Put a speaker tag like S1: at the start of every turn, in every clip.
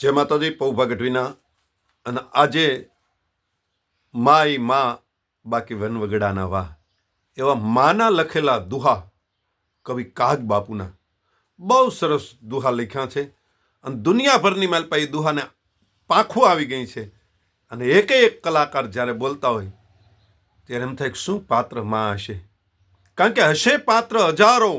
S1: જય માતાજી પૌભા ગઢવીના અને આજે માય મા બાકી વન વગડાના વાહ. એવા માના લખેલા દુહા કવિ કાગ બાપુના. બહુ સરસ દુહા લખ્યા છે અને દુનિયાભરની માલપા એ દુહાને પાંખું આવી ગઈ છે. અને એકે એક કલાકાર જ્યારે બોલતા હોય, ત્યારે એમ થાય શું પાત્રમાં હશે? કારણ કે હશે પાત્ર હજારો,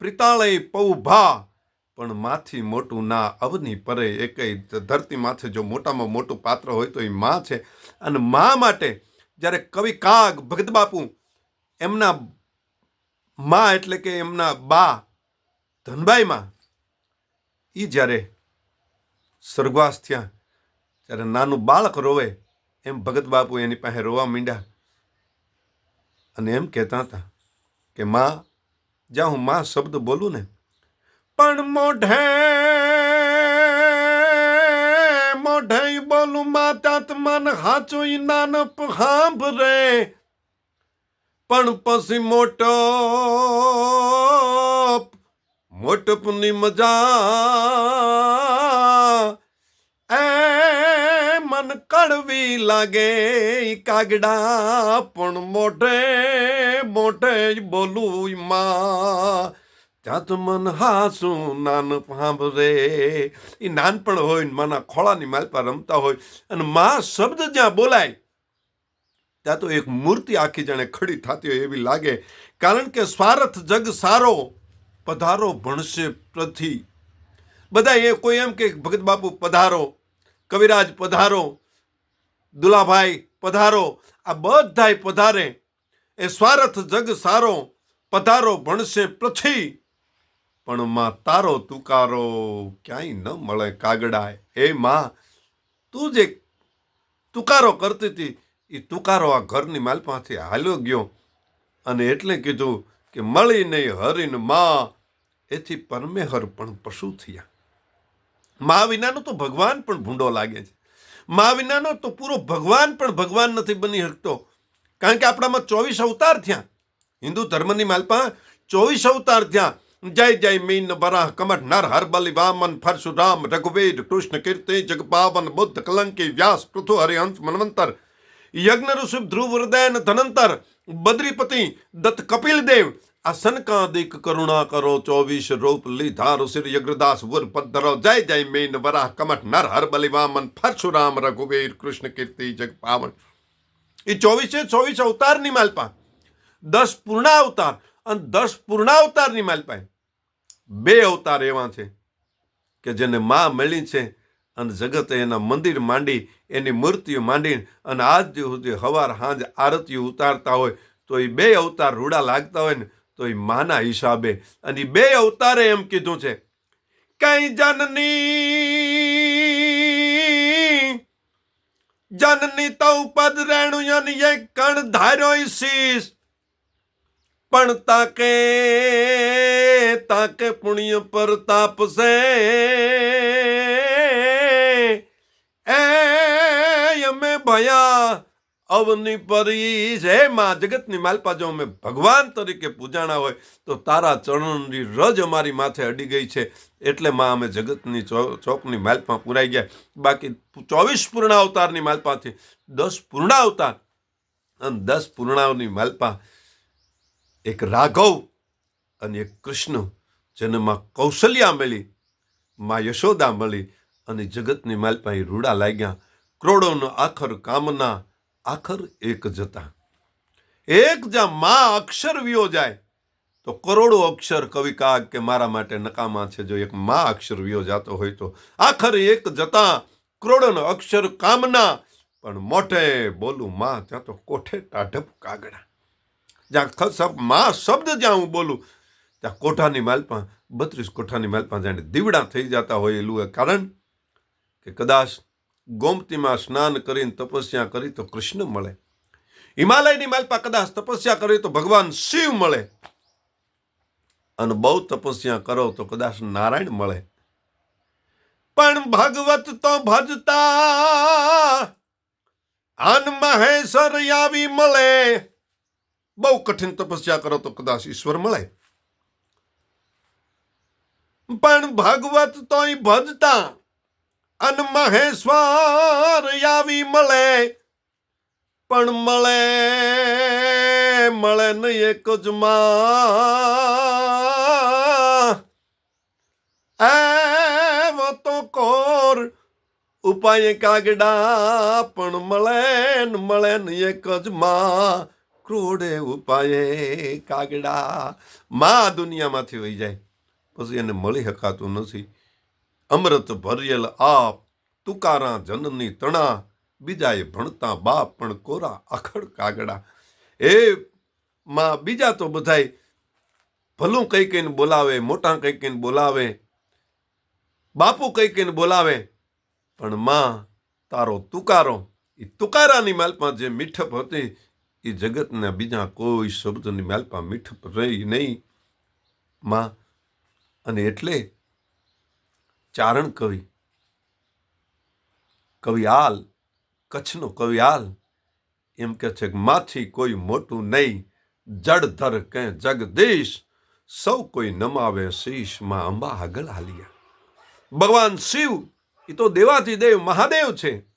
S1: પ્રિતાળય પૌભા પણ માથી મોટું ના અવની પરે એકેય ધરતી માથે જો મોટામાં મોટું પાત્ર હોય તો એ માં છે. અને મા માટે જ્યારે કવિ કાગ, ભગત બાપુ એમના મા એટલે કે એમના બા ધનબાઈમાં એ જ્યારે સ્વર્ગવાસ થયા, ત્યારે નાનું બાળક રોવે, એમ ભગત બાપુ એની પાસે રોવા માંડ્યા. અને એમ કહેતા હતા કે, માં, જ્યાં હું માં શબ્દ બોલું ને પણ મોઢે મોઢે બોલું માતા મન હાચું નાન હાંભ રે પણ પછી મોટો મોટપની મજા એ મન કડવી લાગે કાગડા પણ મોઢે મોઢે બોલું માં ત્યાં મન હાસું, નાન સાંભળે. એ નાનપણ હોય ને માના ખોળાની માલપા રમતા હોય અને મા શબ્દ જ્યાં બોલાય, ત્યાં તો એક મૂર્તિ આખી જાણે ખડી થતી હોય એવી લાગે. કારણ કે સ્વાર્થ જગ સારો, પધારો ભણશે પ્રથી બધા એ કોઈ એમ કે ભગત બાપુ પધારો, કવિરાજ પધારો, દુલાભાઈ પધારો, આ બધાય પધારે. એ સ્વાર્થ જગ સારો, પધારો ભણશે પ્રથી પણ માં, તારો તુકારો ક્યાંય ન મળે કાગડાય. એ માં, તું જે તુકારો કરતી હતી એ તુકારો આ ઘરની માલપાથી હાલ્યો ગયો. અને એટલે કીધું કે મળી નહીં હરીનમાં, એથી પરમેહર પણ પશુ થયા. મા વિનાનો તો ભગવાન પણ ભૂંડો લાગે છે. મા વિનાનો તો પૂરો ભગવાન પણ ભગવાન નથી બની શકતો. કારણ કે આપણામાં ચોવીસ અવતાર થયા. હિન્દુ ધર્મની માલપા ચોવીસ અવતાર થયા. જય જય મીન બરાહ કમઠ નર હરબલી વામન પરશુરામ રઘુવેદ કૃષ્ણ કીર્તિ જગપાવન બુદ્ધ કલંકી વ્યાસ પૃથુ હરિહંસ મનવંતર યજ્ઞ ઋષભ ધ્રુવ હૃદયન ધનંતર બદ્રીપતિ દત્ત કપિલ દેવ આ સનકાદિક કરુણા કરો ચોવીસ રૂપ લીધા ઋષિર યજ્ઞદાસ વુર પદ્ધરો જય જય મીન વરાહ કમઠ નર હરબલી વામન પરશુરામ રઘુવીર કૃષ્ણ કીર્તિ જગપાવન એ ચોવીસે ચોવીસ અવતારની માલપા, દસ પૂર્ણા અવતાર અને દસ પૂર્ણા અવતારની માલપા બે અવતાર એવા છે કે જેને માં મળી છે અને જગતે એના મંદિર માંડી, એની મૂર્તિઓ માંડી અને આજ સુધી હવાર હાંજ આરતીઓ ઉતારતા હોય, તો એ બે અવતાર રૂડા લાગતા હોય ને, તો એ માના હિસાબે. અને બે અવતારે એમ કીધું છે, કઈ જનની જનની તૌ પદ રેણુયન એ કણ ધાર્યો શીશ પણ તાકે તાકે પુણ્ય પર તાપસે. એ અમે ભયા અવની પરી હે માં જગતની માલપા જો અમે ભગવાન તરીકે પૂજાણા હોય, તો તારા ચરણની રજ અમારી માથે અડી ગઈ છે. એટલે માં અમે જગતની ચોકની માલપા પુરાઈ ગયા. બાકી ચોવીસ પૂર્ણ અવતારની માલપાથી દસ પૂર્ણાવતાર અને દસ પૂર્ણાવની માલપા એક રાઘવ અને એક કૃષ્ણ જેને માં કૌશલ્યા મળી, માં યશોદા મળી અને જગતની માલ પાસે રૂડા લાગ્યા. કરોડોનો આખર કામના આખર એક જતા એક જ્યાં માં અક્ષર વિયો જાય, તો કરોડો અક્ષર કવિ કાગ કે મારા માટે નકામા છે. જો એક માં અક્ષર વિયો જાતો હોય તો આખર એક જતા કરોડોનો અક્ષર કામના, પણ મોઢે બોલું માં, ત્યાં તો કોઠે ટાઢપ કાગડા. જ્યાં સબમાં શબ્દ જ્યાં હું બોલું ત્યાં કોઠાની માલપા બત્રીસ કોઠાની માલપા જાણે દીવડા થઈ જતા હોય એલું એ કારણ કે કદાચ ગોમતીમાં સ્નાન કરીને તપસ્યા કરી તો કૃષ્ણ મળે. હિમાલયની માલપા કદાચ તપસ્યા કરી તો ભગવાન શિવ મળે. અને બહુ તપસ્યા કરો તો કદાચ નારાયણ મળે. પણ ભગવત તો ભજતા આન મહેશ્વર આવી મળે. બહુ કઠિન તપસ્યા કરો તો કદાચ ઈશ્વર મળે. પણ ભગવત તોય ભજતા અન મહેશ્વર આવી મળે. પણ મળે મળે નહીં એક જ માં. તો કોર ઉપાય કાગડા, પણ મળે ન મળે નહીં એક જ માં. ક્રોડે ઉપાય કાગડા, માં દુનિયામાંથી હોઈ જાય. પછી એને મળી શકાતું નથી. અમૃત ભરેલ આપ, તુકારા જનની તણા, બીજાએ ભણતા બાપ પણ કોરા અખડ કાગડા. એ માં બીજા તો બધાય ભલું કઈ કઈને બોલાવે, મોટા કઈ કઈને બોલાવે, બાપુ કઈ કઈને બોલાવે, પણ માં તારો તુકારો એ તુકારાની માલપા જે મીઠપ હતી એ જગતના બીજા કોઈ શબ્દની માલપા મીઠપ રહી નહીં. માં અને એટલે ચારણ કવિ કવિયાલ કચ્છનો કવિયાલ એમ કે છે કે માથી કોઈ મોટું નહીં જડધર કે જગદીશ, સૌ કોઈ નમાવે શીશમાં અંબા આગળ હાલિયા ભગવાન શિવ એ તો દેવાથી દેવ મહાદેવ છે.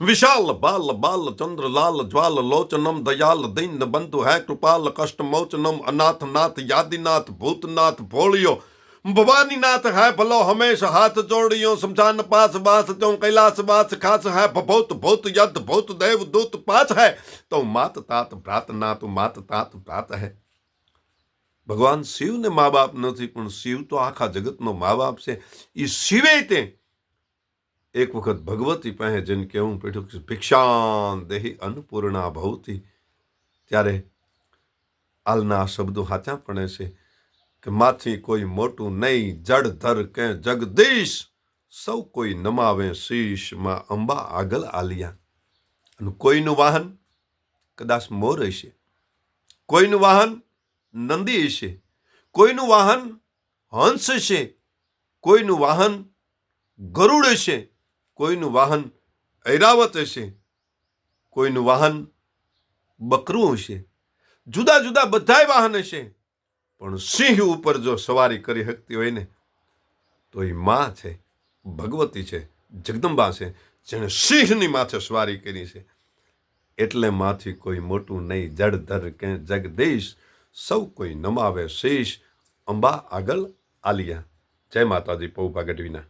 S1: વિશાલ બાલ બાલ ચંદ્ર લાલ જ્વાલ લોચનમ દયાલ દીન બંધુ હે કૃપાલ કષ્ટ મોચનમ અનાથ નાથ યાદિનાથ ભૂતનાથ ભોળિયો ભવાનીનાથ હે ભલો હમેશ હાથ જોડિયો સમજાન પાસ બાસ ચો કૈલાસ બાસ ખાસ હે ભૂત ભૂત યદ ભૂત દેવ દૂત પાસ હે તો માત તાત ભ્રાત નાત માત તાત ભ્રાત હે ભગવાન શિવને મા બાપ નથી પણ શિવ તો આખા જગતનો મા બાપ છે એ શિવે તે એક વખત ભગવતી પાસે જેને કહેવું પેઠું કે ભિક્ષાન દેહી અન્નપૂર્ણા ભવતી. ત્યારે હાલના શબ્દો હાચા પડે છે કે માથી કોઈ મોટું નહીં, જડ ધર કે જગદીશ, સૌ કોઈ નમાવે શીશમાં અંબા આગળ આલિયા. અને કોઈનું વાહન કદાચ મોર હશે, કોઈનું વાહન નંદી હશે, કોઈનું વાહન હંસ છે કોઈનું વાહન ગરુડ હશે કોઈનું વાહન ઐરાવત હશે, કોઈનું વાહન બકરું હશે. જુદા જુદા બધાય વાહન હશે, પણ સિંહ ઉપર જો સવારી કરી શકતી હોય ને, તો એ માં છે, ભગવતી છે, જગદંબા છે, જેણે સિંહની માથે સવારી કરી છે. એટલે માથી કોઈ મોટું નહીં જડધર કે જગદીશ, સૌ કોઈ નમાવે શીશ. અંબા આગળ આલિયા. જય માતાજી પૌભા ગઢવીના